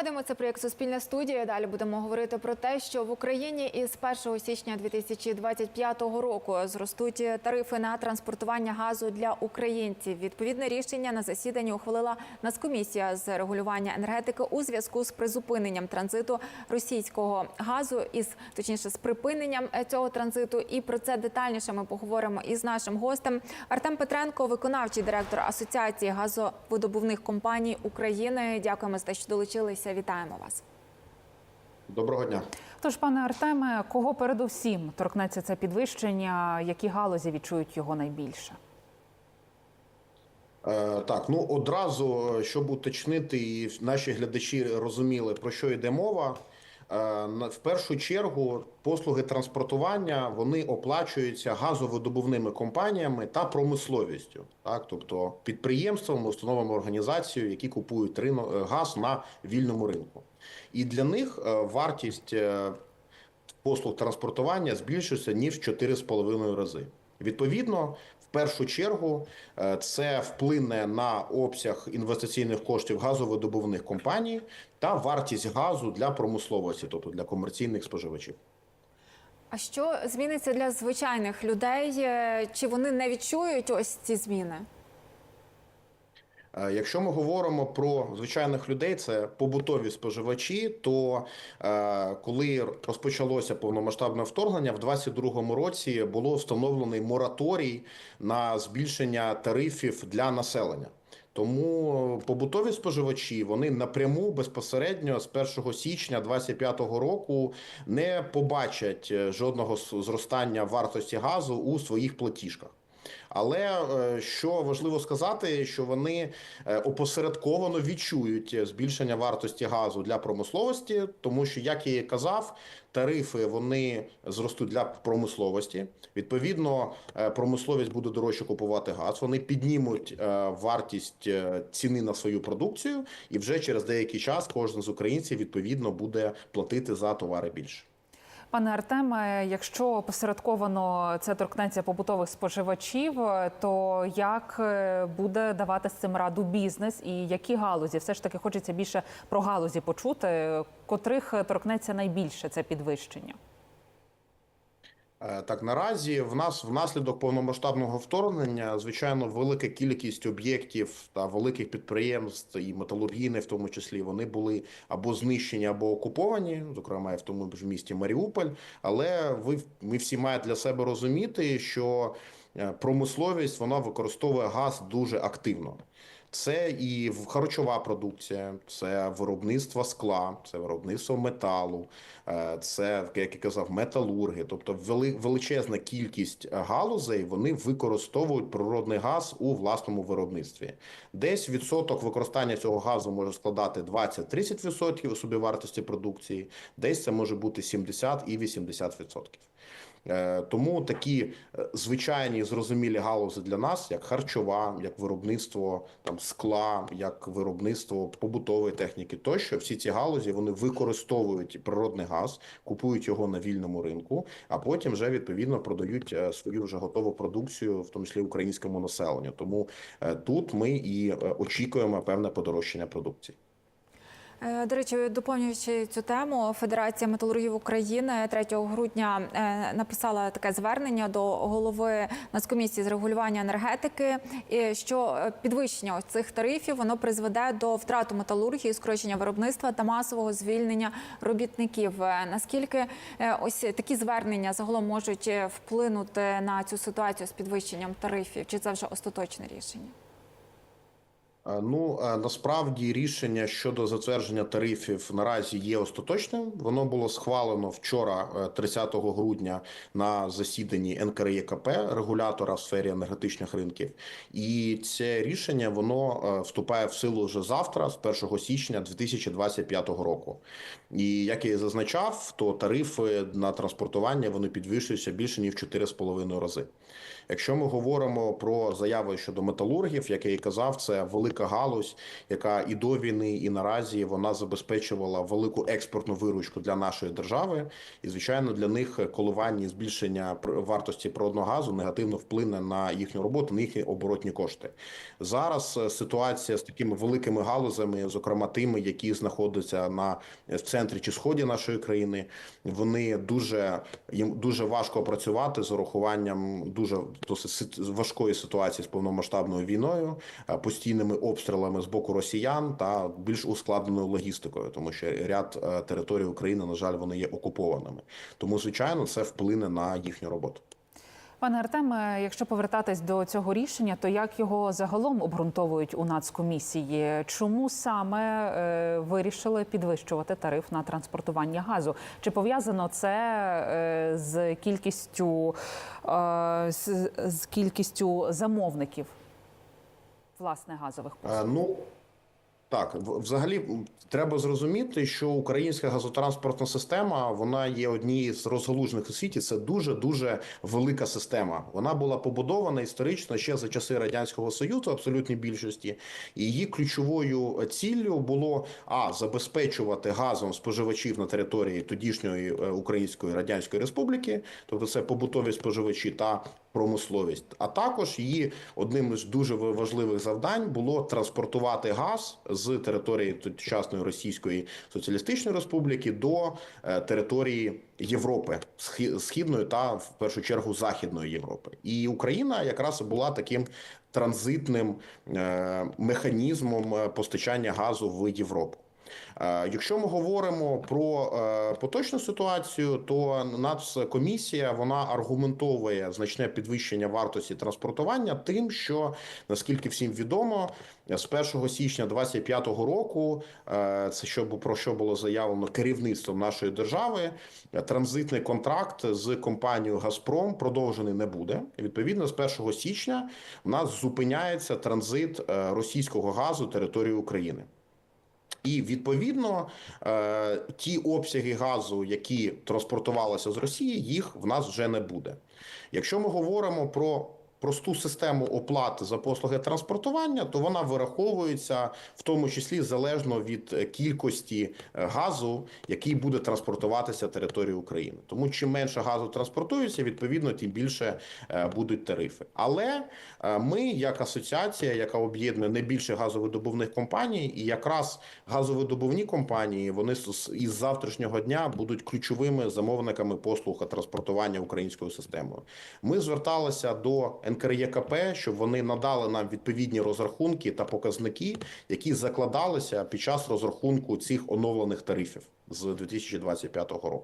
Нагадуємо, це проєкт Суспільна студія. Далі будемо говорити про те, що в Україні із 1 січня 2025 року зростуть тарифи на транспортування газу для українців. Відповідне рішення на засіданні ухвалила Нацкомісія з регулювання енергетики у зв'язку з призупиненням транзиту російського газу, із точніше з припиненням цього транзиту. І про це детальніше ми поговоримо із нашим гостем Артем Петренко, виконавчий директор Асоціації газовидобувних компаній України. Дякуємо за те, що долучилися. Вітаємо вас. Доброго дня. Тож, пане Артеме, кого передусім торкнеться це підвищення? Які галузі відчують його найбільше? Е, так, ну одразу, е, щоб уточнити, і наші глядачі розуміли, про що йде мова. Е, В першу чергу послуги транспортування вони оплачуються газовидобувними компаніями та промисловістю, так тобто підприємствами, установами організацією, які купують е, газ на вільному ринку, і для них е, вартість послуг транспортування збільшується ніж в 4,5 рази. Відповідно, першу чергу е, це вплине на обсяг інвестиційних коштів газовидобувних компаній та вартість газу для промисловості, тобто для комерційних споживачів. А що зміниться для звичайних людей? Е, Чи вони не відчують ось ці зміни? Е, Якщо ми говоримо про звичайних людей, це побутові споживачі. То е, коли розпочалося повномасштабне вторгнення, в 2022 році було встановлений мораторій на збільшення тарифів для населення. Тому побутові споживачі вони напряму безпосередньо з 1 січня 2025 року не побачать е, жодного зростання вартості газу у своїх платіжках. Але е, що важливо сказати, що вони е, опосередковано відчують збільшення вартості газу для промисловості, тому що, як я і казав, тарифи вони зростуть для промисловості. Відповідно, е, промисловість буде дорожче купувати газ. Вони піднімуть вартість ціни на свою продукцію, і вже через деякий час кожен з українців відповідно буде платити за товари більше. Пане Артеме, якщо посередковано це торкнеться побутових споживачів, то як е, буде давати з цим раду бізнес і які галузі? Все ж таки хочеться більше про галузі почути, котрих торкнеться найбільше це підвищення. Е, Так, наразі в нас внаслідок повномасштабного вторгнення, звичайно, велика кількість об'єктів та великих підприємств і металургійних, в тому числі, вони були або знищені, або окуповані, зокрема і в тому ж місті Маріуполь. Але ви ми всі мають для себе розуміти, що е, промисловість вона використовує газ дуже активно. Це і харчова продукція, це виробництво скла, це виробництво металу, е, це, як я казав, металурги. Тобто величезна кількість галузей вони використовують природний газ у власному виробництві. Десь відсоток використання цього газу може складати 20-30% у собівартості продукції, десь це може бути 70 і 80%. Е, Тому такі е, звичайні зрозумілі галузі для нас, як харчова, як виробництво там скла, як виробництво побутової техніки, тощо всі ці галузі вони використовують природний газ, купують його на вільному ринку, а потім вже відповідно продають е, свою вже готову продукцію, в тому числі українському населенню. Тому тут ми і очікуємо певне подорожчання продукції. Е, До речі, доповнюючи цю тему, Федерація металургів України 3 грудня е, написала таке звернення до голови Нацкомісії з регулювання енергетики, що е, підвищення цих тарифів воно призведе до втрату металургії, скорочення виробництва та масового звільнення робітників. Наскільки ось такі звернення загалом можуть вплинути на цю ситуацію з підвищенням тарифів? Чи це вже остаточне рішення? Е, Ну е, насправді рішення щодо затвердження тарифів наразі є остаточним. Воно було схвалено вчора, е, 30 грудня, на засіданні НКРЄКП, регулятора в сфері енергетичних ринків. І це рішення воно е, вступає в силу вже завтра, з 1 січня 2025 року. І як я і зазначав, то тарифи на транспортування вони підвищуються більше ніж в 4,5 рази. Якщо ми говоримо про заяви щодо металургів, як я і казав, це велика галузь, яка і до війни, і наразі вона забезпечувала велику експортну виручку для нашої держави. І звичайно, для них коливання і збільшення вартості природного газу негативно вплине на їхню роботу, на їхні оборотні кошти. Зараз е, ситуація з такими великими галузями, зокрема тими, які знаходяться на в центрі чи сході нашої країни, вони дуже їм дуже важко працювати з урахуванням дуже досить сит- важкої ситуації з повномасштабною війною, е, постійними обстрілами з боку росіян та більш ускладненою логістикою, тому що ряд е, територій України, на жаль, вони є окупованими. Тому, звичайно, це вплине на їхню роботу. Пане Артеме, якщо повертатись до цього рішення, то як його загалом обґрунтовують у нацкомісії? Чому саме е, вирішили підвищувати тариф на транспортування газу? Чи пов'язано це е, з кількістю з кількістю замовників власне газових послуг? Е, Ну так, взагалі треба зрозуміти, що українська газотранспортна система вона є однією з розгалужених у світі. Це дуже дуже велика система. Вона була побудована історично ще за часи радянського союзу, абсолютній більшості. І її ключовою ціллю було а забезпечувати газом споживачів на території тодішньої е, Української Радянської Республіки, тобто це побутові споживачі та промисловість. А також її одним із дуже важливих завдань було транспортувати газ з території тогочасної Російської Соціалістичної Республіки до е, території Європи, східної та в першу чергу західної Європи. І Україна якраз була таким транзитним е, механізмом е, постачання газу в Європу. Е, Якщо ми говоримо про е, поточну ситуацію, то Нацкомісія вона аргументовує значне підвищення вартості транспортування тим, що наскільки всім відомо, з 1 січня 2025 року е, це що про що було заявлено керівництвом нашої держави. Транзитний контракт з компанією Газпром продовжений не буде. Відповідно з 1 січня в нас зупиняється транзит російського газу території України. І відповідно е, ті обсяги газу, які транспортувалися з Росії, їх в нас вже не буде. Якщо ми говоримо про просту систему оплати за послуги транспортування, то вона вираховується в тому числі залежно від е, кількості е, газу, який буде транспортуватися територією України. Тому чим менше газу транспортується, відповідно, тим більше е, будуть тарифи. Але ми, як асоціація, яка об'єднує найбільше газовидобувних компаній, і якраз газовидобувні компанії вони із завтрашнього дня будуть ключовими замовниками послуг транспортування українською системою. Ми зверталися до НКРЄКП, щоб вони надали нам відповідні розрахунки та показники, які закладалися під час розрахунку цих оновлених тарифів з 2025 року.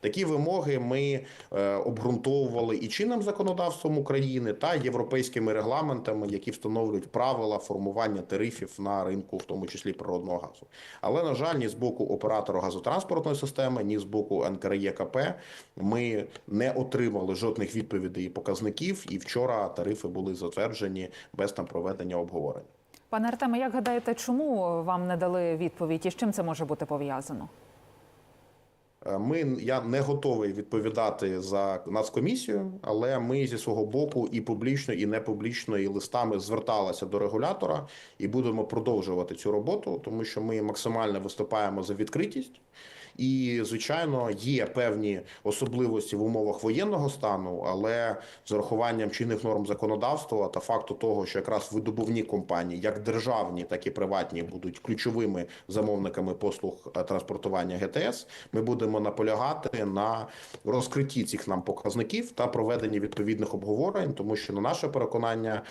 Такі вимоги ми е, обґрунтовували і чинним законодавством України та європейськими регламентами, які встановлюють правила формування тарифів на ринку, в тому числі природного газу. Але на жаль, ні з боку оператора газотранспортної системи, ні з боку НКРЄКП ми не отримали жодних відповідей і показників. І вчора тарифи були затверджені без там проведення обговорень. Пане Артеме, як гадаєте, чому вам не дали відповідь і з чим це може бути пов'язано? Е, Ми я не готовий відповідати за нацкомісію, але ми зі свого боку і публічно, і не публічно, і листами зверталися до регулятора і будемо продовжувати цю роботу, тому що ми максимально виступаємо за відкритість. І звичайно є певні особливості в умовах воєнного стану, але з урахуванням чинних норм законодавства та факту того, що якраз видобувні компанії, як державні, так і приватні, будуть ключовими замовниками послуг е, транспортування ГТС, ми будемо наполягати на розкритті цих нам показників та проведенні відповідних обговорень, тому що на наше переконання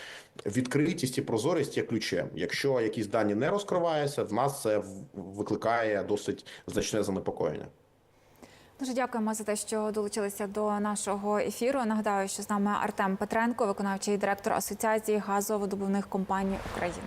відкритість і прозорість є ключем. Якщо якісь дані не розкриваються, в нас це викликає досить значне занепокоєння. Дуже дякуємо за те, що долучилися до нашого ефіру. Нагадаю, що з нами Артем Петренко, виконавчий директор Асоціації газовидобувних компаній України.